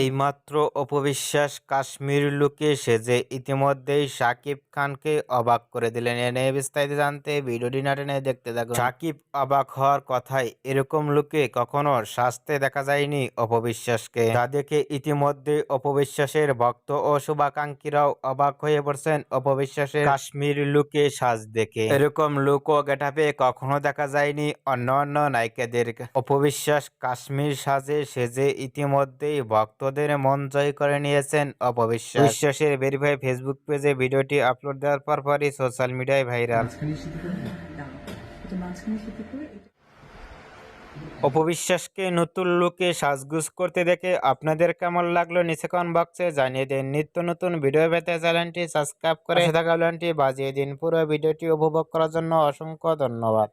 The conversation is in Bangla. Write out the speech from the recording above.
এইমাত্র অপবিশ্বাস কাশ্মীর লুকে সেজে ইতিমধ্যেই শাকিব খানকে অবাক করে দিলেন। এ নিয়ে বিস্তারিত জানতে ভিডিওটি না টেনে দেখতে থাকুন। শাকিব অবাক হওয়ার কথাই এরকম লুকে কখনো সাজতে দেখা যায়নি অপবিশ্বাসকে। তা দেখে ইতিমধ্যে অপবিশ্বাসের ভক্ত ও শুভাকাঙ্ক্ষীরাও অবাক হয়ে পড়ছেন অপবিশ্বাসের কাশ্মীর লুকে সাজ দেখে। এরকম লুক ও গেটাপে কখনো দেখা যায়নি অন্য অন্য নায়িকাদের। অপবিশ্বাস কাশ্মীর সাজে সেজে ইতিমধ্যেই ভক্তদের মন জয় করে নিয়েছেন অপবিশ্বাস। বিশ্বাসের ভেরিফাই ফেসবুক পেজে ভিডিওটি আপলোড দেওয়ার পর পরই সোশ্যাল মিডিয়ায় ভাইরাল অপবিশ্বাসকে নতুন লুকে সাজগুজ করতে দেখে আপনাদের কেমন লাগল নিচে কমেন্ট বক্সে জানিয়ে দিন। নিত্য নতুন ভিডিও পেতে চ্যানেলটি সাবস্ক্রাইব করে থাকা বাজিয়ে দিন। পুরো ভিডিওটি উপভোগ করার জন্য অসংখ্য ধন্যবাদ।